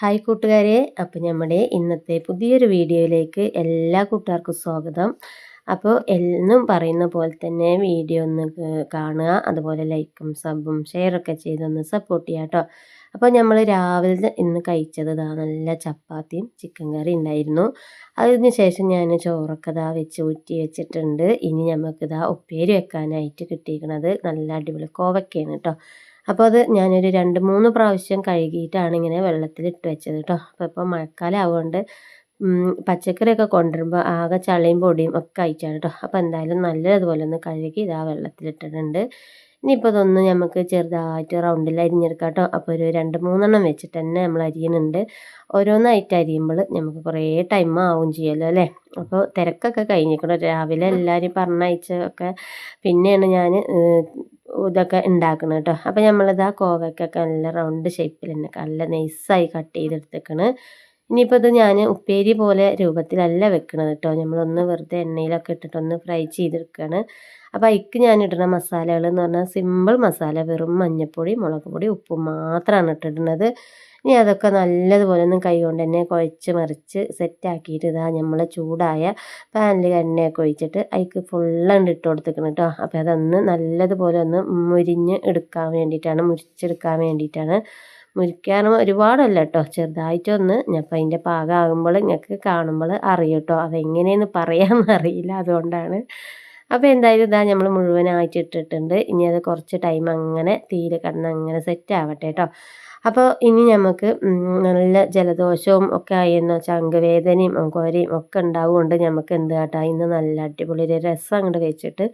Hi കൂട്ടുകാരെ. അപ്പോൾ നമ്മുടെ ഇന്നത്തെ പുതിയൊരു വീഡിയോയിലേക്ക് എല്ലാ കൂട്ടുകാർക്കും സ്വാഗതം. അപ്പോൾ എന്നും പറയുന്ന പോലെ തന്നെ വീഡിയോ ഒന്ന് കാണുക അതുപോലെ ലൈക്കും സബും ഷെയറൊക്കെ ചെയ്തൊന്ന് സപ്പോർട്ട് ചെയ്യാം കേട്ടോ അപ്പോൾ നമ്മൾ രാവിലെ ഇന്ന് കഴിച്ചത് ഇതാ നല്ല ചപ്പാത്തിയും ചിക്കൻ കറി ഉണ്ടായിരുന്നു. അതിന് ശേഷം ഞാൻ ചോറൊക്കെ ഇതാ വെച്ച് ഊറ്റി വെച്ചിട്ടുണ്ട്. ഇനി നമുക്കിതാ ഉപ്പേരി വെക്കാനായിട്ട് കിട്ടിയിരിക്കുന്നത് നല്ല അടിപൊളി കോവക്കയാണ് കേട്ടോ അപ്പോൾ അത് ഞാനൊരു രണ്ട് മൂന്ന് പ്രാവശ്യം കഴുകിയിട്ടാണ് ഇങ്ങനെ വെള്ളത്തിൽ ഇട്ട് വെച്ചത് കേട്ടോ അപ്പോൾ ഇപ്പോൾ മഴക്കാലം ആവുകൊണ്ട് പച്ചക്കറിയൊക്കെ കൊണ്ടുവരുമ്പോൾ ആകെ ചളിയും പൊടിയും ഒക്കെ ആയിട്ടാണ് കേട്ടോ അപ്പോൾ എന്തായാലും നല്ലതുപോലെ ഒന്ന് കഴുകി ഇതാ വെള്ളത്തിലിട്ടിട്ടുണ്ട്. ഇനിയിപ്പോൾ ഇതൊന്ന് നമുക്ക് ചെറുതായിട്ട് റൗണ്ടിൽ അരിഞ്ഞെടുക്കാം കേട്ടോ അപ്പോൾ ഒരു രണ്ട് മൂന്നെണ്ണം വെച്ചിട്ട് തന്നെ നമ്മൾ അരിയുന്നുണ്ട് ഓരോന്നായിട്ട് അരിയുമ്പോൾ നമുക്ക് കുറേ ടൈം ആവും ചെയ്യുമല്ലോ അല്ലേ? അപ്പോൾ തിരക്കൊക്കെ കഴിഞ്ഞിരിക്കണം. രാവിലെ എല്ലാവരും പറഞ്ഞയച്ചൊക്കെ പിന്നെയാണ് ഞാൻ ഇതൊക്കെ ഉണ്ടാക്കണം കേട്ടോ അപ്പോൾ നമ്മളിത് ആ കോവയ്ക്കൊക്കെ നല്ല റൗണ്ട് ഷേപ്പിൽ തന്നെ നല്ല നൈസായി കട്ട് ചെയ്തെടുത്തേക്കണ്. ഇനിയിപ്പോൾ ഇത് ഞാൻ ഉപ്പേരി പോലെ രൂപത്തിലല്ല വെക്കണത് കേട്ടോ നമ്മളൊന്ന് വെറുതെ എണ്ണയിലൊക്കെ ഇട്ടിട്ടൊന്ന് ഫ്രൈ ചെയ്തെടുക്കുകയാണ് അപ്പോൾ അതിക്ക് ഞാൻ ഇടുന്ന മസാലകൾ എന്ന് പറഞ്ഞാൽ സിമ്പിൾ മസാല വെറും മഞ്ഞൾപ്പൊടി മുളക് പൊടി ഉപ്പും മാത്രമാണ് ഇട്ടിടുന്നത്. ഇനി അതൊക്കെ നല്ലതുപോലെ ഒന്ന് കൈകൊണ്ട് തന്നെ കുഴച്ച് മറിച്ച് സെറ്റാക്കിയിട്ട് ഇതാ നമ്മൾ ചൂടായ പാനിൽ എണ്ണയൊക്കെ ഒഴിച്ചിട്ട് അതിക്ക് ഫുള്ളണ്ട് ഇട്ട് കൊടുത്തേക്കണം കേട്ടോ അപ്പോൾ അതൊന്ന് നല്ലതുപോലെ ഒന്ന് മുരിഞ്ഞ് എടുക്കാൻ വേണ്ടിയിട്ടാണ് മുരിച്ചെടുക്കാൻ വേണ്ടിയിട്ടാണ്. മുരിക്കാനും ഒരുപാടല്ല കേട്ടോ ചെറുതായിട്ടൊന്ന് അപ്പം അതിന്റെ പാകമാകുമ്പോൾ നിങ്ങൾക്ക് കാണുമ്പോൾ അറിയും കേട്ടോ അതെങ്ങനെയെന്ന് പറയാമെന്ന് അറിയില്ല അതുകൊണ്ടാണ്. അപ്പോൾ എന്തായാലും ഇതാ നമ്മൾ മുഴുവനായിട്ട് ഇട്ടിട്ടുണ്ട്. ഇനി അത് കുറച്ച് ടൈം അങ്ങനെ തീരെ കിടന്ന് അങ്ങനെ സെറ്റ് ആവട്ടെ കേട്ടോ അപ്പോൾ ഇനി നമുക്ക് നല്ല ജലദോഷവും ഒക്കെ ആയിരുന്നു ചങ്കുവേദനയും കോരയും ഒക്കെ ഉണ്ടാവുകൊണ്ട് നമുക്ക് എന്ത് കേട്ടോ ഇന്ന് നല്ല അടിപൊളി ഒരു രസം അങ്ങോട്ട് വെച്ചിട്ട്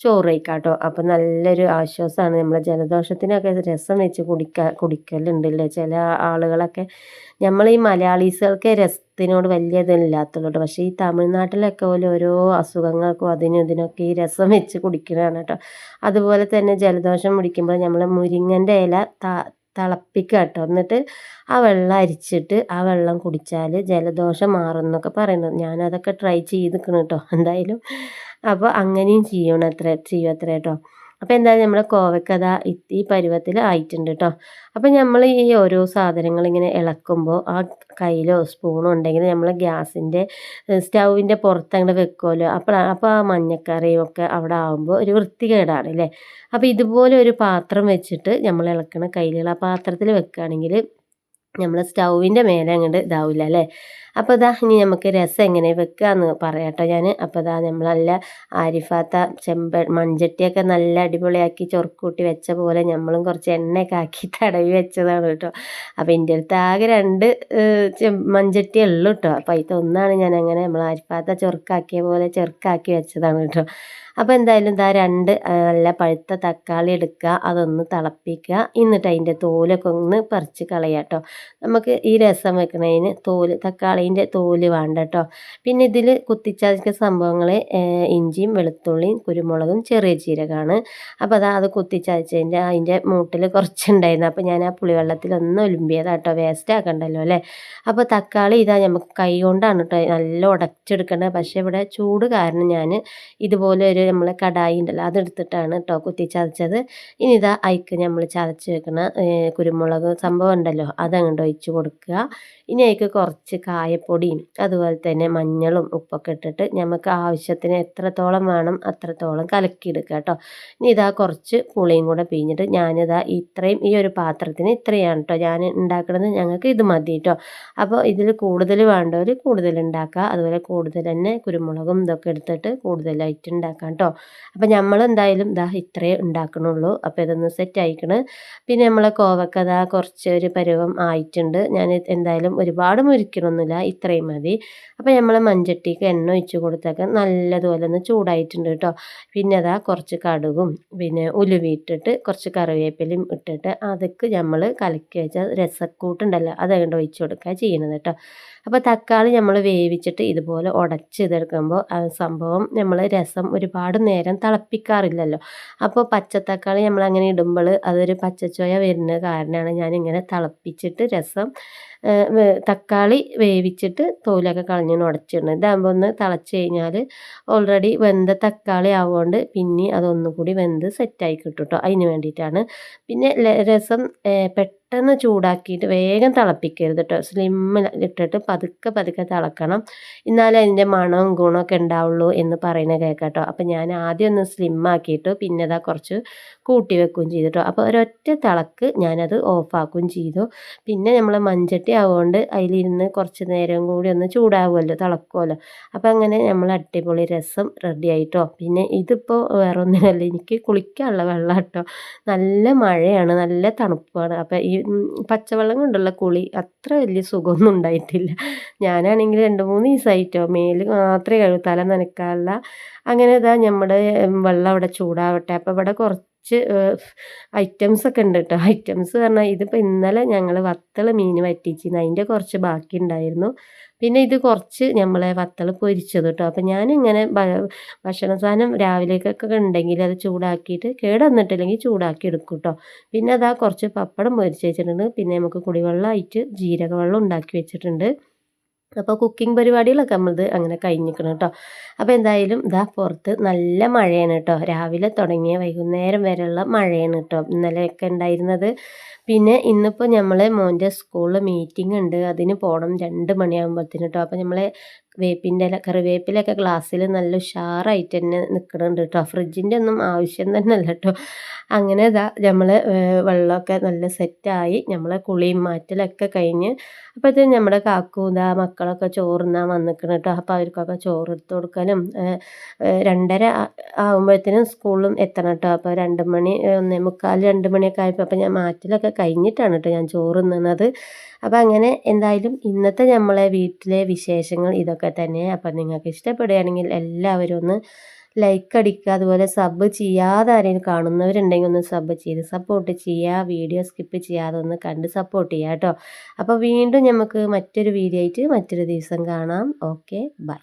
ചോറ് കഴിക്കാം കേട്ടോ അപ്പോൾ നല്ലൊരു ആശ്വാസമാണ് നമ്മൾ ജലദോഷത്തിനൊക്കെ രസം വെച്ച് കുടിക്കാൻ കുടിക്കലുണ്ടല്ലേ? ചില ആളുകളൊക്കെ നമ്മൾ ഈ മലയാളീസുകൾക്ക് രസത്തിനോട് വലിയ ഇതില്ലാത്തുള്ളൂ പക്ഷേ ഈ തമിഴ്നാട്ടിലൊക്കെ പോലെ ഓരോ അസുഖങ്ങൾക്കും അതിനും ഇതിനൊക്കെ ഈ രസം വെച്ച് കുടിക്കുന്നതാണ് കേട്ടോ. അതുപോലെ തന്നെ ജലദോഷം പിടിക്കുമ്പോൾ നമ്മൾ മുരിങ്ങന്റെ ഇല തിളപ്പിക്കുക കേട്ടോ എന്നിട്ട് ആ വെള്ളം അരിച്ചിട്ട് ആ വെള്ളം കുടിച്ചാൽ ജലദോഷം മാറും എന്നൊക്കെ പറയുന്നത് ഞാനതൊക്കെ ട്രൈ ചെയ്തിരിക്കണം കേട്ടോ എന്തായാലും. അപ്പോൾ അങ്ങനെയും ചെയ്യണം അത്ര ചെയ്യും അത്ര കേട്ടോ അപ്പോൾ എന്തായാലും നമ്മുടെ കോവക്കഥ ഈ പരുവത്തിൽ ആയിട്ടുണ്ട് കേട്ടോ അപ്പോൾ നമ്മൾ ഈ ഓരോ സാധനങ്ങൾ ഇങ്ങനെ ഇളക്കുമ്പോൾ ആ കയ്യിലോ സ്പൂണോ ഉണ്ടെങ്കിൽ നമ്മൾ ഗ്യാസിന്റെ സ്റ്റൗവിന്റെ പുറത്ത് വെക്കുമല്ലോ അപ്പോൾ അപ്പോൾ ആ മഞ്ഞക്കറിയും ഒക്കെ അവിടെ ആകുമ്പോൾ ഒരു വൃത്തികേടാണ് അല്ലേ അപ്പോൾ ഇതുപോലെ ഒരു പാത്രം വെച്ചിട്ട് നമ്മൾ ഇളക്കണ കയ്യിലുള്ള പാത്രത്തിൽ വെക്കുകയാണെങ്കിൽ നമ്മൾ സ്റ്റൗവിന്റെ മേലെ അങ്ങോട്ട് ഇതാവില്ല അല്ലേ അപ്പോൾ ഇതാ ഇനി നമുക്ക് രസം എങ്ങനെ വെക്കുക എന്ന് പറയാട്ടോ ഞാൻ അപ്പോൾ ഇതാ നമ്മൾ നല്ല ആരിഫാത്ത ചെമ്പ മൺചട്ടിയൊക്കെ നല്ല അടിപൊളിയാക്കി ചൊറുക്കൂട്ടി വെച്ച പോലെ നമ്മളും കുറച്ച് എണ്ണയൊക്കെ ആക്കി തടവി വെച്ചതാണ് കേട്ടോ. അപ്പോൾ എന്റെ അടുത്ത് ആകെ രണ്ട് മൺചട്ടിയേ ഉള്ളൂ കേട്ടോ. അപ്പോൾ അതിൽ ഒന്നാണ് ഞാൻ അങ്ങനെ നമ്മൾ ആരിഫാത്ത ചൊറുക്കാക്കിയ പോലെ ചെറുക്കാക്കി വെച്ചതാണ് കേട്ടോ. അപ്പോൾ എന്തായാലും ഇതാ രണ്ട് നല്ല പഴുത്ത തക്കാളി എടുക്കുക അതൊന്ന് തിളപ്പിക്കുക. എന്നിട്ട് അതിന്റെ തോലൊക്കെ ഒന്ന് പറിച്ച് കളയാം കേട്ടോ. നമുക്ക് ഈ രസം വെക്കുന്നതിന് തോൽ തക്കാളീന്റെ തോൽ വേണ്ട കേട്ടോ പിന്നെ ഇതിൽ കുത്തിച്ചതച്ച സംഭവങ്ങൾ ഇഞ്ചിയും വെളുത്തുള്ളിയും കുരുമുളകും ചെറിയ ജീരകമാണ്. അപ്പോൾ അതാ അത് കുത്തിച്ചതച്ചതിന്റെ അതിന്റെ മൂട്ടിൽ കുറച്ചുണ്ടായിരുന്നു. അപ്പോൾ ഞാൻ ആ പുളിവെള്ളത്തിൽ ഒന്ന് ഒലുമ്പിയതാണ് കേട്ടോ വേസ്റ്റ് ആക്കണ്ടല്ലോ അല്ലേ? അപ്പോൾ തക്കാളി ഇതാ നമുക്ക് കൈ കൊണ്ടാണ് കേട്ടോ നല്ല ഉടച്ചെടുക്കേണ്ടത് പക്ഷേ ഇവിടെ ചൂട് കാരണം ഞാൻ ഇതുപോലെ ഒരു നമ്മളെ കടായി ഉണ്ടല്ലോ അതെടുത്തിട്ടാണ് കേട്ടോ കുത്തി ചതച്ചത് ഇനി ഇതാ അയക്ക് നമ്മൾ ചതച്ച് വെക്കണ കുരുമുളക് സംഭവം ഉണ്ടല്ലോ അതങ്ങോട്ട് ഒഴിച്ച് കൊടുക്കുക. ഇനി അതിക്ക് കുറച്ച് കായപ്പൊടിയും അതുപോലെ തന്നെ മഞ്ഞളും ഉപ്പൊക്കെ ഇട്ടിട്ട് നമുക്ക് ആവശ്യത്തിന് എത്രത്തോളം വേണം അത്രത്തോളം കലക്കിയെടുക്കുക കേട്ടോ. ഇനി ഇതാ കുറച്ച് പുളിയും കൂടെ പിഴിഞ്ഞിട്ട് ഞാനിതാ ഇത്രയും ഈ ഒരു പാത്രത്തിന് ഇത്രയാണ് കേട്ടോ. ഞാൻ ഉണ്ടാക്കുന്നത് ഞങ്ങൾക്ക് ഇത് മതി കേട്ടോ. അപ്പോൾ ഇതിൽ കൂടുതൽ വേണ്ടവർ കൂടുതൽ ഉണ്ടാക്കുക. അതുപോലെ കൂടുതൽ തന്നെ കുരുമുളകും ഇതൊക്കെ എടുത്തിട്ട് കൂടുതലായിട്ട് ഉണ്ടാക്കാം കേട്ടോ. അപ്പോൾ നമ്മൾ എന്തായാലും ഇതാ ഇത്രയേ ഉണ്ടാക്കണുള്ളൂ. അപ്പോൾ ഇതൊന്ന് സെറ്റ് ആയിക്കണ്. പിന്നെ നമ്മളെ കോവക്കഥ കുറച്ച് ഒരു പരുവം ആയിട്ടുണ്ട്. ഞാൻ എന്തായാലും ഒരുപാട് മുരിക്കണമൊന്നുമില്ല ഇത്രയും മതി. അപ്പോൾ നമ്മൾ മഞ്ചട്ടിക്ക് എണ്ണ ഒഴിച്ച് കൊടുത്തൊക്കെ നല്ലതുപോലെ ഒന്ന് ചൂടായിട്ടുണ്ട് കേട്ടോ. പിന്നെ അതാ കുറച്ച് കടുകും പിന്നെ ഉലുവിട്ടിട്ട് കുറച്ച് കറിവേപ്പിലയും ഇട്ടിട്ട് അതൊക്കെ നമ്മൾ കലക്കി വെച്ച രസക്കൂട്ടുണ്ടല്ലോ. അതങ്ങോട്ട് ഒഴിച്ച് കൊടുക്കുക ചെയ്യുന്നത് കേട്ടോ. അപ്പോൾ തക്കാളി നമ്മൾ വേവിച്ചിട്ട് ഇതുപോലെ ഉടച്ച് ഇതെടുക്കുമ്പോൾ സംഭവം നമ്മൾ രസം ഒരുപാട് നേരം തിളപ്പിക്കാറില്ലല്ലോ. അപ്പോൾ പച്ചത്തക്കാളി നമ്മൾ അങ്ങനെ ഇടുമ്പോൾ അതൊരു പച്ചച്ചോയ വരുന്ന കാരണമാണ് ഞാനിങ്ങനെ തിളപ്പിച്ചിട്ട് രസം തക്കാളി വേവിച്ചിട്ട് തോലൊക്കെ കളഞ്ഞ് ഉടച്ചിടണം. ഇതാകുമ്പോൾ ഒന്ന് തിളച്ച് കഴിഞ്ഞാൽ ഓൾറെഡി വെന്ത തക്കാളി ആവുകൊണ്ട് പിന്നെ അതൊന്നുകൂടി വെന്ത് സെറ്റായി കിട്ടും കേട്ടോ അതിന് വേണ്ടിയിട്ടാണ്. പിന്നെ രസം പെട്ടെന്ന് പെട്ടെന്ന് ചൂടാക്കിയിട്ട് വേഗം തിളപ്പിക്കരുത് കേട്ടോ സ്ലിമ്മിൽ ഇട്ടിട്ട് പതുക്കെ പതുക്കെ തിളക്കണം. എന്നാലേ അതിന്റെ മണവും ഗുണമൊക്കെ ഉണ്ടാവുള്ളൂ എന്ന് പറയുന്നത് കേൾക്കാം കേട്ടോ അപ്പം ഞാൻ ആദ്യം ഒന്ന് സ്ലിമ്മാക്കിയിട്ട് പിന്നെ അതാ കുറച്ച് കൂട്ടി വെക്കുകയും ചെയ്തു കേട്ടോ അപ്പോൾ ഒരൊറ്റ തിളക്ക് ഞാനത് ഓഫാക്കുകയും ചെയ്തു. പിന്നെ നമ്മൾ മഞ്ചട്ടി ആവുകൊണ്ട് അതിലിരുന്ന് കുറച്ച് നേരം കൂടി ഒന്ന് ചൂടാവുമല്ലോ തിളക്കുമല്ലോ. അപ്പോൾ അങ്ങനെ നമ്മൾ അടിപൊളി രസം റെഡി ആയിട്ടോ പിന്നെ ഇതിപ്പോൾ വേറെ ഒന്നുമല്ല എനിക്ക് കുളിക്കാനുള്ള വെള്ളം കേട്ടോ നല്ല മഴയാണ് നല്ല തണുപ്പാണ്. അപ്പോൾ ഈ പച്ചവെള്ളം കൊണ്ടുള്ള കുളി. അത്ര വലിയ സുഖമൊന്നും ഉണ്ടായിട്ടില്ല. ഞാനാണെങ്കിൽ രണ്ട് മൂന്ന് ദിവസമായിട്ടോ മേൽ മാത്രമേ കഴുകൂ തല നനക്കാനുള്ള അങ്ങനെ ഇതാ നമ്മുടെ വെള്ളം അവിടെ ചൂടാവട്ടെ. അപ്പോൾ ഇവിടെ കുറച്ച് ഐറ്റംസ് ഒക്കെ ഉണ്ട് കേട്ടോ ഐറ്റംസ് പറഞ്ഞാൽ ഇതിപ്പോൾ ഇന്നലെ ഞങ്ങൾ വത്തള മീൻ വറ്റിച്ചിരുന്നു അതിന്റെ കുറച്ച് ബാക്കി ഉണ്ടായിരുന്നു പിന്നെ ഇത് കുറച്ച് നമ്മളെ വത്തള പൊരിച്ചത് കേട്ടോ അപ്പം ഞാനിങ്ങനെ ഭക്ഷണ സാധനം രാവിലേക്കൊക്കെ ഉണ്ടെങ്കിൽ അത് ചൂടാക്കിയിട്ട് കേടന്നിട്ടില്ലെങ്കിൽ ചൂടാക്കി എടുക്കും കേട്ടോ പിന്നെ അതാ കുറച്ച് പപ്പടം പൊരിച്ച് വെച്ചിട്ടുണ്ട്. പിന്നെ നമുക്ക് കുടിവെള്ളമായിട്ട് ജീരകവെള്ളം ഉണ്ടാക്കി വെച്ചിട്ടുണ്ട്. അപ്പോൾ കുക്കിംഗ് പരിപാടികളൊക്കെ നമ്മളത് അങ്ങനെ കഴിഞ്ഞിരിക്കണം കേട്ടോ അപ്പോൾ എന്തായാലും ഇതാ പുറത്ത് നല്ല മഴയാണ് കേട്ടോ രാവിലെ തുടങ്ങിയ വൈകുന്നേരം വരെയുള്ള മഴയാണ് കേട്ടോ ഇന്നലെയൊക്കെ ഉണ്ടായിരുന്നത്. പിന്നെ ഇന്നിപ്പോൾ നമ്മൾ മോന്റെ സ്കൂളിൽ മീറ്റിംഗ് ഉണ്ട്. അതിന് പോകണം രണ്ട് മണിയാകുമ്പോഴത്തേന് കേട്ടോ അപ്പോൾ നമ്മൾ വേപ്പിന്റെ ഇല കറിവേപ്പിലൊക്കെ ഗ്ലാസ്സിൽ നല്ല ഉഷാറായിട്ട് തന്നെ നിൽക്കുന്നുണ്ട് കേട്ടോ ഫ്രിഡ്ജിന്റെ ഒന്നും ആവശ്യം തന്നെ അല്ല കേട്ടോ അങ്ങനെ ഇതാ നമ്മൾ വെള്ളമൊക്കെ നല്ല സെറ്റായി നമ്മളെ കുളിയും മാറ്റലൊക്കെ കഴിഞ്ഞ് അപ്പോഴത്തേക്കും നമ്മുടെ കാക്കു ഇതാ മക്കളൊക്കെ ചോറുന്നാൻ വന്നിക്കണം കേട്ടോ അപ്പോൾ അവർക്കൊക്കെ ചോറ് എടുത്ത് കൊടുക്കാനും രണ്ടര ആകുമ്പോഴത്തേനും സ്കൂളിലും എത്തണം കേട്ടോ അപ്പോൾ രണ്ട് മണി ഒന്നേ മുക്കാൽ രണ്ട് മണിയൊക്കെ ആയപ്പോൾ അപ്പോൾ ഞാൻ മാറ്റലൊക്കെ കഴിഞ്ഞിട്ടാണ് കേട്ടോ ഞാൻ ചോറ് അപ്പോൾ അങ്ങനെ എന്തായാലും ഇന്നത്തെ നമ്മളെ വീട്ടിലെ വിശേഷങ്ങൾ ഇതൊക്കെ തന്നെ. അപ്പം നിങ്ങൾക്ക് ഇഷ്ടപ്പെടുകയാണെങ്കിൽ എല്ലാവരും ഒന്ന് ലൈക്ക് അടിക്കുക അതുപോലെ സബ് ചെയ്യാതെ ആരെയും കാണുന്നവരുണ്ടെങ്കിൽ ഒന്ന് സബ് ചെയ്ത് സപ്പോർട്ട് ചെയ്യുക. വീഡിയോ സ്കിപ്പ് ചെയ്യാതെ ഒന്ന് കണ്ട് സപ്പോർട്ട് ചെയ്യുക കേട്ടോ. അപ്പോൾ വീണ്ടും നമുക്ക് മറ്റൊരു വീഡിയോ ആയിട്ട് മറ്റൊരു ദിവസം കാണാം. Okay bye